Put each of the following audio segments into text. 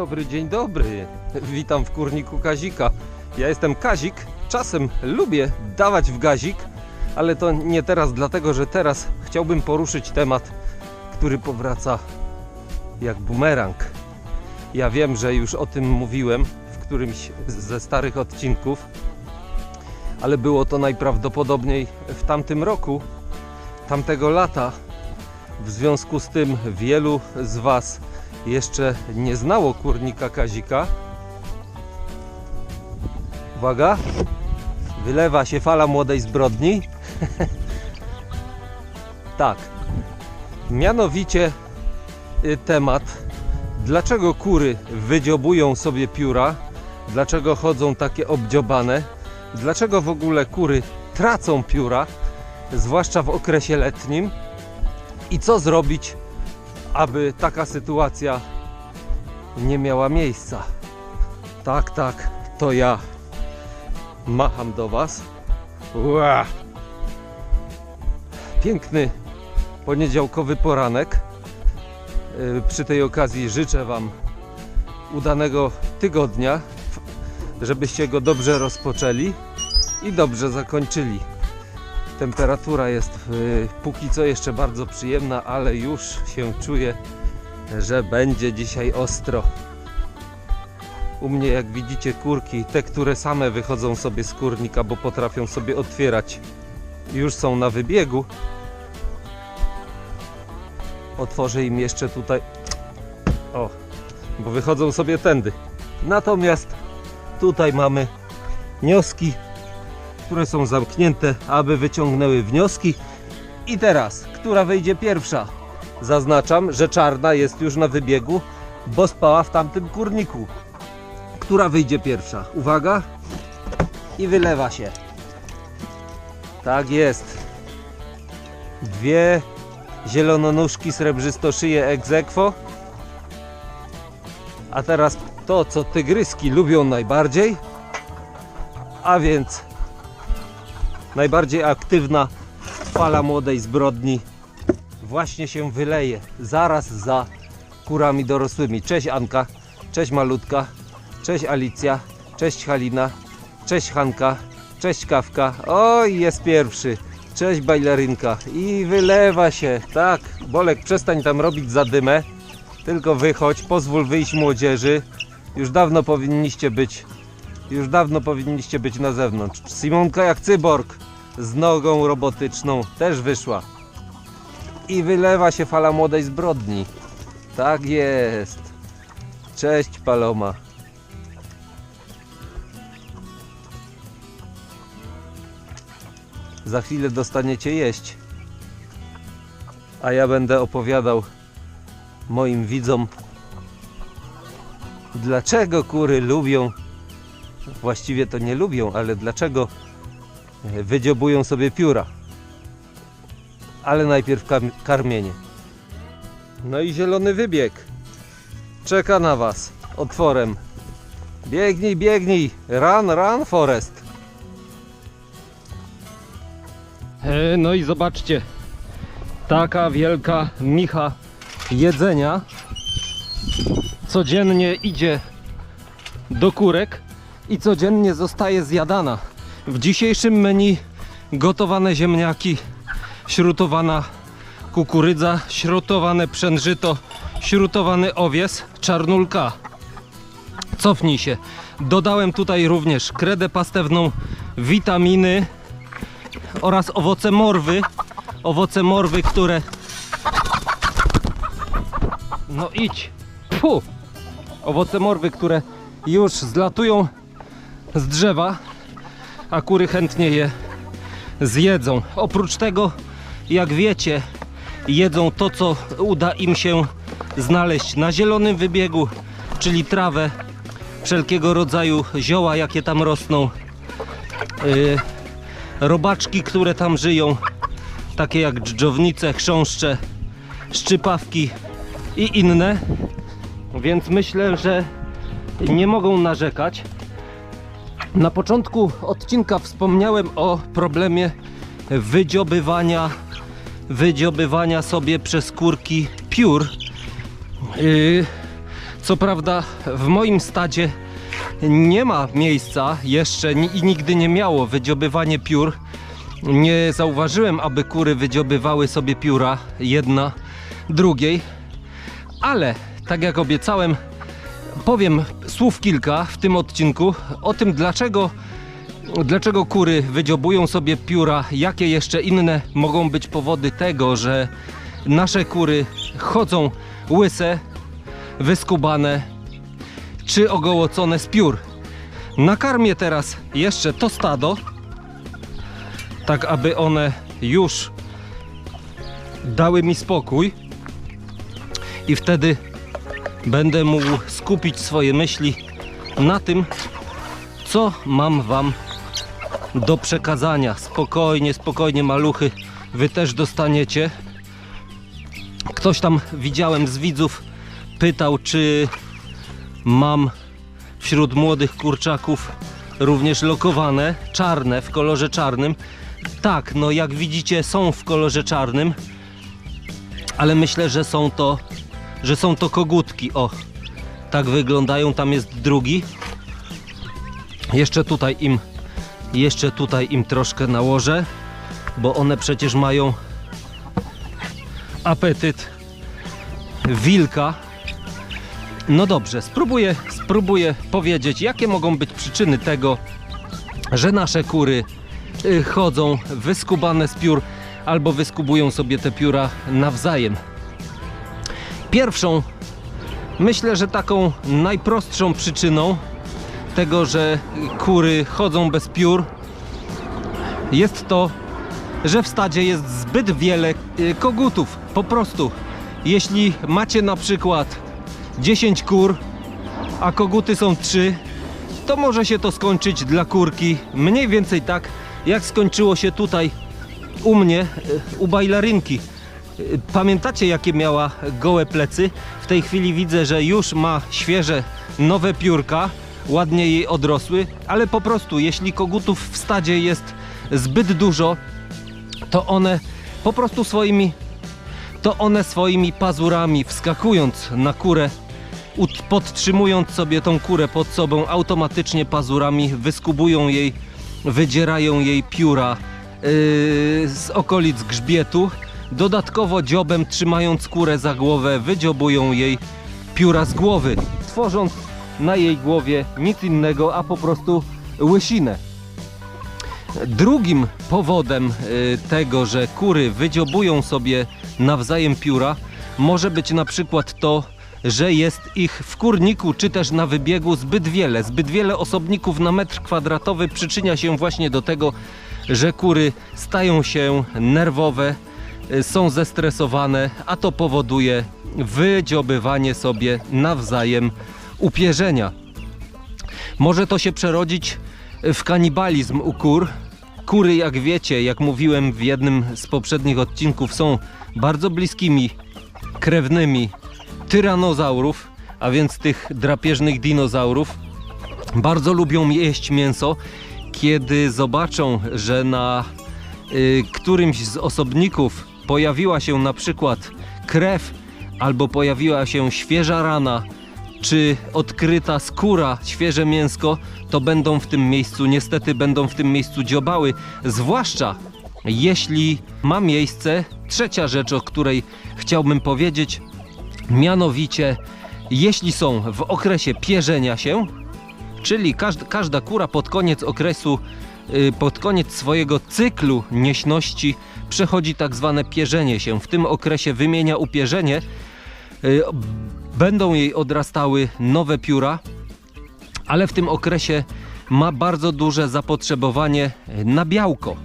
dobry, dzień dobry. Witam w kurniku Kazika. Ja jestem Kazik. Czasem lubię dawać w gazik, ale to nie teraz, dlatego że teraz chciałbym poruszyć temat, który powraca jak bumerang. Ja wiem, że już o tym mówiłem w którymś ze starych odcinków, ale było to najprawdopodobniej w tamtym roku, tamtego lata. W związku z tym wielu z Was jeszcze nie znało kurnika Kazika. Uwaga, wylewa się fala młodej zbrodni. tak, mianowicie y, temat, dlaczego kury wydziobują sobie pióra, dlaczego chodzą takie obdziobane, dlaczego w ogóle kury tracą pióra, zwłaszcza w okresie letnim? I co zrobić, aby taka sytuacja nie miała miejsca. Tak, tak, to ja macham do Was. Ua! Piękny poniedziałkowy poranek. Yy, Przy tej okazji życzę Wam udanego tygodnia, żebyście go dobrze rozpoczęli i dobrze zakończyli. Temperatura jest y, póki co jeszcze bardzo przyjemna, ale już się czuję, że będzie dzisiaj ostro. U mnie, jak widzicie, kurki, te, które same wychodzą sobie z kurnika, bo potrafią sobie otwierać, już są na wybiegu. Otworzę im jeszcze tutaj. O, bo wychodzą sobie tędy. Natomiast tutaj mamy wnioski które są zamknięte, aby wyciągnęły wnioski. I teraz, która wyjdzie pierwsza? Zaznaczam, że czarna jest już na wybiegu, bo spała w tamtym kurniku. Która wyjdzie pierwsza? Uwaga! I wylewa się. Tak jest. Dwie zielononuszki srebrzystoszyje ex aequo. A teraz to, co tygryski lubią najbardziej. A więc najbardziej aktywna fala młodej zbrodni właśnie się wyleje zaraz za kurami dorosłymi. Cześć Anka, cześć Malutka, cześć Alicja, cześć Halina, cześć Hanka, cześć Kawka. Oj, jest pierwszy. Cześć bajlerynka. I wylewa się. Tak, Bolek, przestań tam robić zadymę. Tylko wychodź, pozwól wyjść młodzieży. Już dawno powinniście być już dawno powinniście być na zewnątrz. Simonka jak cyborg z nogą robotyczną też wyszła. I wylewa się fala młodej zbrodni. Tak jest. Cześć Paloma. Za chwilę dostaniecie jeść. A ja będę opowiadał moim widzom, dlaczego kury lubią właściwie to nie lubią, ale dlaczego wydziobują sobie pióra. Ale najpierw karmienie. No i zielony wybieg. Czeka na Was otworem. Biegnij, biegnij. Run, run, Forest. E, no i zobaczcie. Taka wielka micha jedzenia codziennie idzie do kurek i codziennie zostaje zjadana. W dzisiejszym menu gotowane ziemniaki, śrutowana kukurydza, śrutowane przężyto, śrutowany owies, czarnulka. Cofnij się. Dodałem tutaj również kredę pastewną, witaminy oraz owoce morwy. Owoce morwy, które... No idź. Fu. Owoce morwy, które już zlatują z drzewa, a kury chętnie je zjedzą. Oprócz tego, jak wiecie, jedzą to, co uda im się znaleźć na zielonym wybiegu, czyli trawę, wszelkiego rodzaju zioła, jakie tam rosną, yy, robaczki, które tam żyją, takie jak dżdżownice, chrząszcze, szczypawki i inne. Więc myślę, że nie mogą narzekać. Na początku odcinka wspomniałem o problemie wydziobywania, wydziobywania sobie przez kurki piór. Yy, Co prawda w moim stadzie nie ma miejsca jeszcze i nigdy nie miało wydziobywanie piór. Nie zauważyłem, aby kury wydziobywały sobie pióra jedna drugiej, ale tak jak obiecałem, powiem słów kilka w tym odcinku o tym, dlaczego, dlaczego kury wydziobują sobie pióra, jakie jeszcze inne mogą być powody tego, że nasze kury chodzą łyse, wyskubane czy ogołocone z piór. Nakarmię teraz jeszcze to stado, tak aby one już dały mi spokój i wtedy będę mógł skupić swoje myśli na tym, co mam Wam do przekazania. Spokojnie, spokojnie, maluchy, Wy też dostaniecie. Ktoś tam widziałem z widzów, pytał, czy mam wśród młodych kurczaków również lokowane, czarne, w kolorze czarnym. Tak, no jak widzicie, są w kolorze czarnym, ale myślę, że są to że są to kogutki. O, tak wyglądają. Tam jest drugi. Jeszcze tutaj im, jeszcze tutaj im troszkę nałożę, bo one przecież mają apetyt wilka. No dobrze, spróbuję, spróbuję powiedzieć, jakie mogą być przyczyny tego, że nasze kury y, chodzą wyskubane z piór albo wyskubują sobie te pióra nawzajem. Pierwszą, myślę, że taką najprostszą przyczyną tego, że kury chodzą bez piór, jest to, że w stadzie jest zbyt wiele y, kogutów. Po prostu, jeśli macie na przykład 10 kur, a koguty są 3, to może się to skończyć dla kurki mniej więcej tak, jak skończyło się tutaj u mnie, y, u bajlarynki. Pamiętacie jakie miała gołe plecy? W tej chwili widzę, że już ma świeże, nowe piórka, ładnie jej odrosły, ale po prostu jeśli kogutów w stadzie jest zbyt dużo, to one po prostu swoimi to one swoimi pazurami wskakując na kurę, podtrzymując sobie tą kurę pod sobą, automatycznie pazurami wyskubują jej, wydzierają jej pióra yy, z okolic grzbietu. Dodatkowo dziobem trzymając kurę za głowę, wydziobują jej pióra z głowy, tworząc na jej głowie nic innego, a po prostu łysinę. Drugim powodem y, tego, że kury wydziobują sobie nawzajem pióra, może być na przykład to, że jest ich w kurniku czy też na wybiegu zbyt wiele. Zbyt wiele osobników na metr kwadratowy przyczynia się właśnie do tego, że kury stają się nerwowe, są zestresowane, a to powoduje wydziobywanie sobie nawzajem upierzenia. Może to się przerodzić w kanibalizm u kur. Kury, jak wiecie, jak mówiłem w jednym z poprzednich odcinków, są bardzo bliskimi krewnymi tyranozaurów, a więc tych drapieżnych dinozaurów. Bardzo lubią jeść mięso. Kiedy zobaczą, że na y, którymś z osobników pojawiła się na przykład krew albo pojawiła się świeża rana, czy odkryta skóra, świeże mięsko, to będą w tym miejscu, niestety będą w tym miejscu dziobały. Zwłaszcza jeśli ma miejsce trzecia rzecz, o której chciałbym powiedzieć, mianowicie jeśli są w okresie pierzenia się, czyli każda, każda kura pod koniec okresu, pod koniec swojego cyklu nieśności przechodzi tak zwane pierzenie się. W tym okresie wymienia upierzenie, y, będą jej odrastały nowe pióra, ale w tym okresie ma bardzo duże zapotrzebowanie na białko.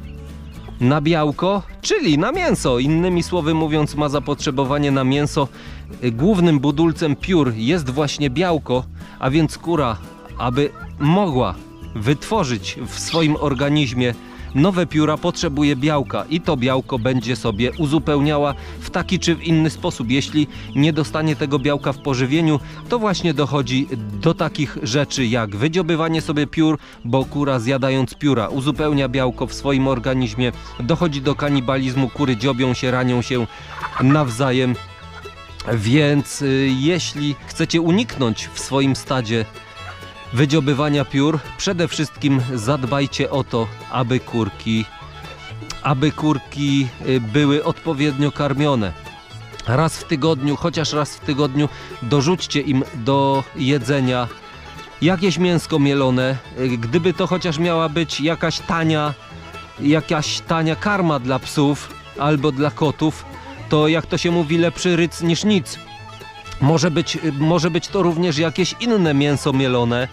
Na białko, czyli na mięso. Innymi słowy mówiąc, ma zapotrzebowanie na mięso. Głównym budulcem piór jest właśnie białko, a więc kura, aby mogła wytworzyć w swoim organizmie nowe pióra, potrzebuje białka i to białko będzie sobie uzupełniała w taki czy w inny sposób. Jeśli nie dostanie tego białka w pożywieniu, to właśnie dochodzi do takich rzeczy jak wydziobywanie sobie piór, bo kura zjadając pióra uzupełnia białko w swoim organizmie, dochodzi do kanibalizmu, kury dziobią się, ranią się nawzajem Więc y, jeśli chcecie uniknąć w swoim stadzie wydziobywania piór, przede wszystkim zadbajcie o to, aby kurki, aby kurki y, były odpowiednio karmione. Raz w tygodniu, chociaż raz w tygodniu dorzućcie im do jedzenia jakieś mięsko mielone. Y, Gdyby to chociaż miała być jakaś tania, jakaś tania karma dla psów albo dla kotów, to jak to się mówi, lepszy ryc niż nic. Może być, może być to również jakieś inne mięso mielone.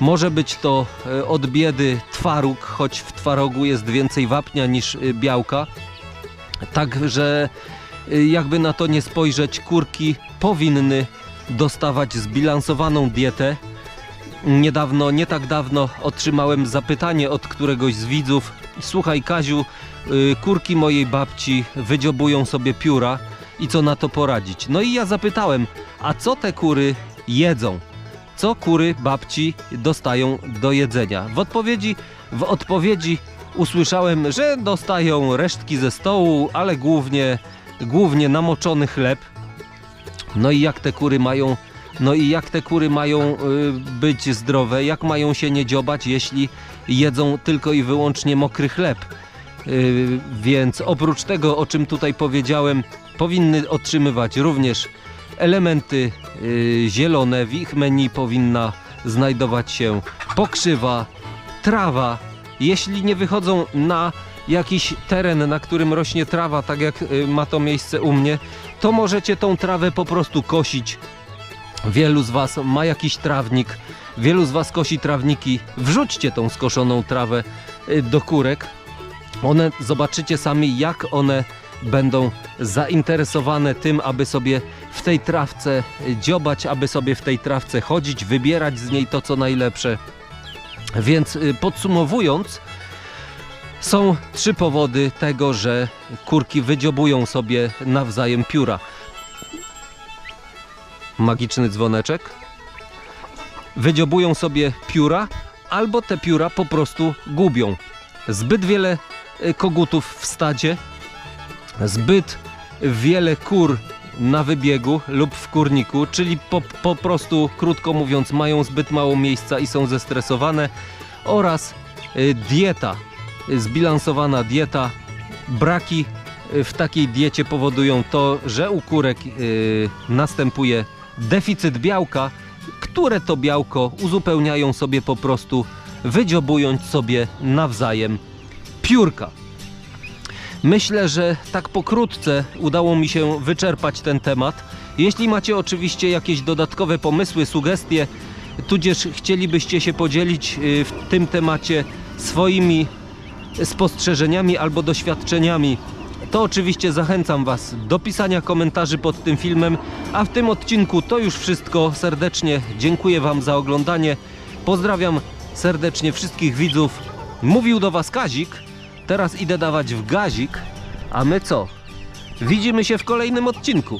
Może być to e, od biedy twaróg, choć w twarogu jest więcej wapnia niż e, białka. Także jakby na to nie spojrzeć, kurki powinny dostawać zbilansowaną dietę. Niedawno, nie tak dawno otrzymałem zapytanie od któregoś z widzów. Słuchaj Kaziu, y, kurki mojej babci wydziobują sobie pióra i co na to poradzić? No i ja zapytałem, a co te kury jedzą? Co kury babci dostają do jedzenia? W odpowiedzi, w odpowiedzi usłyszałem, że dostają resztki ze stołu, ale głównie, głównie namoczony chleb. No i jak te kury mają, no i jak te kury mają y, być zdrowe, jak mają się nie dziobać, jeśli jedzą tylko i wyłącznie mokry chleb. Y, więc oprócz tego, o czym tutaj powiedziałem, powinny otrzymywać również elementy y, zielone. W ich menu powinna znajdować się pokrzywa, trawa. Jeśli nie wychodzą na jakiś teren, na którym rośnie trawa, tak jak y, ma to miejsce u mnie, to możecie tą trawę po prostu kosić. Wielu z Was ma jakiś trawnik, wielu z Was kosi trawniki. Wrzućcie tą skoszoną trawę y, do kurek. One zobaczycie sami, jak one będą zainteresowane tym, aby sobie w tej trawce dziobać, aby sobie w tej trawce chodzić, wybierać z niej to, co najlepsze. Więc y, podsumowując, są trzy powody tego, że kurki wydziobują sobie nawzajem pióra. Magiczny dzwoneczek. Wydziobują sobie pióra, albo te pióra po prostu gubią. Zbyt wiele y, kogutów w stadzie, zbyt wiele kur na wybiegu lub w kurniku, czyli po, po prostu, krótko mówiąc, mają zbyt mało miejsca i są zestresowane, oraz y, dieta, zbilansowana dieta, braki y, w takiej diecie powodują to, że u kurek y, następuje deficyt białka, które to białko uzupełniają sobie po prostu, wydziobując sobie nawzajem piórka. Myślę, że tak pokrótce udało mi się wyczerpać ten temat. Jeśli macie oczywiście jakieś dodatkowe pomysły, sugestie, tudzież chcielibyście się podzielić y, w tym temacie swoimi spostrzeżeniami albo doświadczeniami, to oczywiście zachęcam Was do pisania komentarzy pod tym filmem. A w tym odcinku to już wszystko. Serdecznie dziękuję Wam za oglądanie. Pozdrawiam serdecznie wszystkich widzów. Mówił do Was Kazik. Teraz idę dawać w gazik. A my co? Widzimy się w kolejnym odcinku.